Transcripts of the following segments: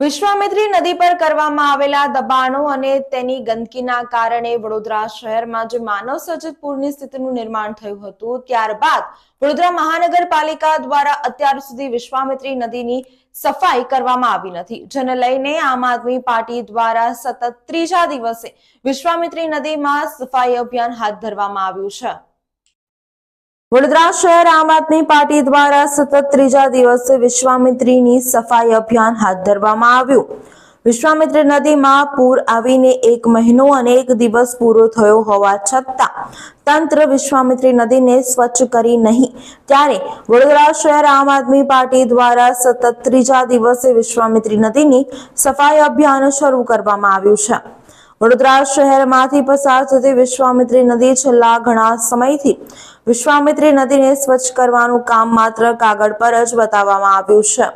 વિશ્વામિત્રી નદી પર કરવામાં આવેલા દબાણો અને તેની ગંદકીના કારણે વડોદરા શહેરમાં જે માનવ સર્જિત પૂરની સ્થિતિનું નિર્માણ થયું હતું, ત્યારબાદ વડોદરા મહાનગરપાલિકા દ્વારા અત્યાર સુધી વિશ્વામિત્રી નદીની સફાઈ કરવામાં આવી નથી. જેને લઈને આમ આદમી પાર્ટી દ્વારા સતત ત્રીજા દિવસે વિશ્વામિત્રી નદીમાં સફાઈ અભિયાન હાથ ધરવામાં આવ્યું છે. વડોદરા શહેર આમ આદમી પાર્ટી દ્વારા સતત ત્રીજા દિવસે વિશ્વામિત્રીની સફાઈ અભિયાન હાથ ધરવામાં આવ્યું. વિશ્વામિત્રી નદીમાં પૂર આવીને એક મહિનો અને એક દિવસ પૂરો થયો હોવા છતાં તંત્ર વિશ્વામિત્રી નદીને સ્વચ્છ કરી નહીં. ત્યારે વડોદરા શહેર આમ આદમી પાર્ટી દ્વારા સતત ત્રીજા દિવસે વિશ્વામિત્રી નદીની સફાઈ અભિયાન શરૂ કરવામાં આવ્યું છે. વડોદરા શહેરમાંથી પસાર થતી વિશ્વામિત્રી નદી છેલ્લા ઘણા સમયથી વિશ્વામિત્રી નદીને સ્વચ્છ કરવાનું કામ માત્ર કાગળ પર જ બતાવવામાં આવ્યું છે.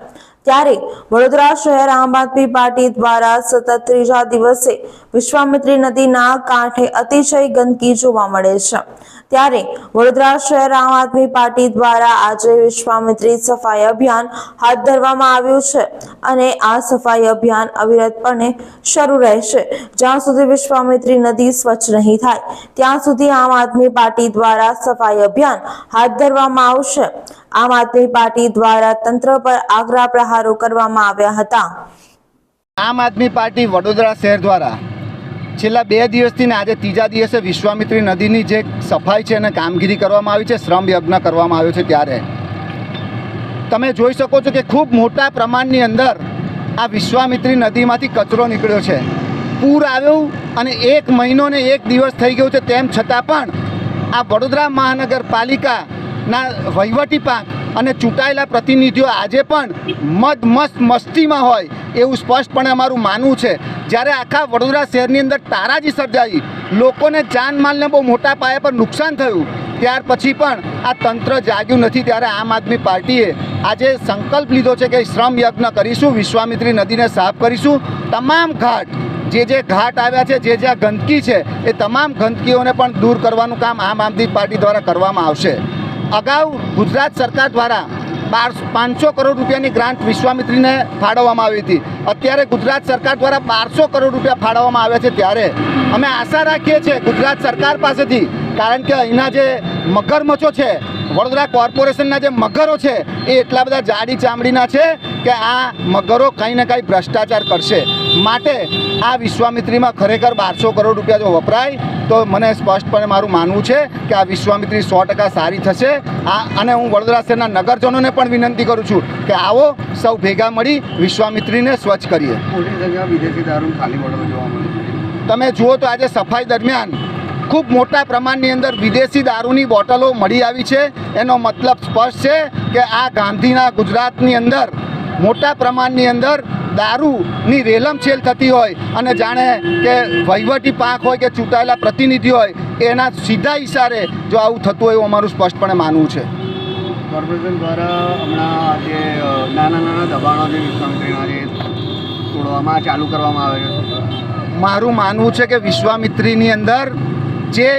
ત્યારે વડોદરા શહેર આમ આદમી પાર્ટી દ્વારા સતત ત્રીજા દિવસે વિશ્વામિત્રી નદીના કાંઠે અતિશય ગંદકી જોવા મળે છે. ત્યારે વડોદરા શહેર આમ આદમી પાર્ટી દ્વારા આજે વિશ્વામિત્રી સફાઈ અભિયાન હાથ ધરવામાં આવ્યું છે અને આ સફાઈ અભિયાન અવિરતપણે શરૂ રહેશે. જ્યાં સુધી વિશ્વામિત્રી નદી સ્વચ્છ નહીં થાય, ત્યાં સુધી આમ આદમી પાર્ટી દ્વારા સફાઈ અભિયાન હાથ ધરવામાં આવશે. આમ આદમી પાર્ટી દ્વારા તંત્ર પર આગ્રહ પ્રહારો કરવામાં આવ્યા હતા. આમ આદમી પાર્ટી વડોદરા શહેર દ્વારા છેલ્લા બે દિવસથી ને આજે ત્રીજા દિવસે વિશ્વામિત્રી નદીની જે સફાઈ છે અને કામગીરી કરવામાં આવી છે, શ્રમ યજ્ઞ કરવામાં આવ્યો છે ત્યારે. તમે જોઈ શકો છો કે ખૂબ મોટા પ્રમાણની અંદર આ વિશ્વામિત્રી નદીમાંથી કચરો નીકળ્યો છે. પૂર આવ્યું અને એક મહિનો ને એક દિવસ થઈ ગયો છે, તેમ છતાં પણ આ વડોદરા મહાનગરપાલિકાના વહીવટી પાંખ અને ચૂંટાયેલા પ્રતિનિધિઓ આજે પણ મદ મસ્ત મસ્તીમાં હોય એવું સ્પષ્ટપણે અમારું માનવું છે. જ્યારે આખા વડોદરા શહેરની અંદર તારાજી સર્જાઈ, લોકોને જાનમાલને બહુ મોટા પાયા પર નુકસાન થયું. ત્યાર પછી પણ આ તંત્ર જાગ્યું નથી. ત્યારે આમ આદમી પાર્ટીએ આજે સંકલ્પ લીધો છે કે શ્રમ યજ્ઞ કરીશું, વિશ્વામિત્રી નદીને સાફ કરીશું. તમામ ઘાટ, જે જે ઘાટ આવ્યા છે, જે જ્યાં ગંદકી છે, એ તમામ ગંદકીઓને પણ દૂર કરવાનું કામ આમ આદમી પાર્ટી દ્વારા કરવામાં આવશે. અગાઉ ગુજરાત સરકાર દ્વારા બાર પાંચસો કરોડ રૂપિયાની ગ્રાન્ટ વિશ્વામિત્રીને ફાળવવામાં આવી હતી. અત્યારે ગુજરાત સરકાર દ્વારા બારસો કરોડ રૂપિયા ફાળવવામાં આવ્યા છે ત્યારે અમે આશા રાખીએ છીએ ગુજરાત સરકાર પાસેથી, કારણ કે અહીંના જે મગરમચ્છો છે, વડોદરા કોર્પોરેશનના જે મગરો છે, એ એટલા બધા જાડી ચામડીના છે કે આ મગરો કંઈ ને કંઈ ભ્રષ્ટાચાર કરશે. માટે આ વિશ્વામિત્રીમાં ખરેખર બારસો કરોડ રૂપિયા જો વપરાય તો મને સ્પષ્ટપણે મારું માનવું છે કે આ વિશ્વામિત્રી સો ટકા સારી થશે. આ અને હું વડોદરા શહેરના નગરજનોને પણ વિનંતી કરું છું કે આવો સૌ ભેગા મળી વિશ્વામિત્રીને સ્વચ્છ કરીએ. તમે જુઓ તો આજે સફાઈ દરમિયાન ખૂબ મોટા પ્રમાણની અંદર વિદેશી દારૂની બોટલો મળી આવી છે. એનો મતલબ સ્પષ્ટ છે કે આ ગાંધીના ગુજરાતની અંદર મોટા પ્રમાણની અંદર દારૂની રેલમછેલ થતી હોય અને જાણે કે વહીવટી પાંખ હોય કે ચૂંટાયેલા પ્રતિનિધિ હોય એના સીધા ઇશારે જો આવું થતું હોય એવું અમારું સ્પષ્ટપણે માનવું છે. કોર્પોરેશન દ્વારા હમણાં જે નાના નાના દબાણો જે વિશ્વામિત્રીના જે તોડવામાં ચાલુ કરવામાં આવે છે. મારું માનવું છે કે વિશ્વામિત્રીની અંદર જે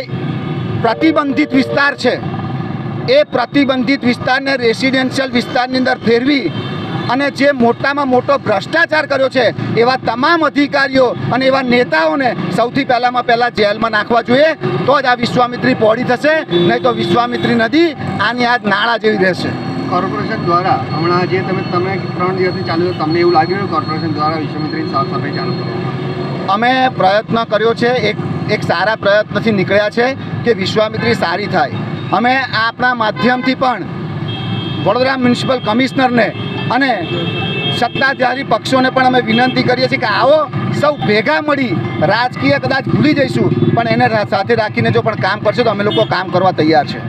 પ્રતિબંધિત વિસ્તાર છે એ પ્રતિબંધિત વિસ્તારને રેસિડેન્શિયલ વિસ્તારની અંદર ફેરવી અને જે મોટામાં મોટો ભ્રષ્ટાચાર કર્યો છે એવા તમામ અધિકારીઓ અને એવા નેતાઓને સૌથી પહેલાંમાં પહેલાં જેલમાં નાખવા જોઈએ તો જ આ વિશ્વામિત્રી પહોળી થશે નહીં તો વિશ્વામિત્રી નદી આની આજ નાળા જેવી રહેશે. કોર્પોરેશન દ્વારા હમણાં જે તમે તમે ત્રણ દિવસથી ચાલુ છે તમને એવું લાગ્યું કોર્પોરેશન દ્વારા વિશ્વામિત્રીની સાફ સફાઈ ચાલુ કરવામાં? અમે પ્રયત્ન કર્યો છે એક એક સારા પ્રયત્નથી નીકળ્યા છે કે વિશ્વામિત્રી સારી થાય. અમે આપણા માધ્યમથી પણ વડોદરા મ્યુનિસિપલ કમિશનરને અને સત્તાધારી પક્ષોને પણ અમે વિનંતી કરીએ છીએ કે આવો સૌ ભેગા મળી રાજકીય કદાચ ભૂલી જઈશું, પણ એને સાથે રાખીને જો પણ કામ કરશે તો અમે લોકો કામ કરવા તૈયાર છે.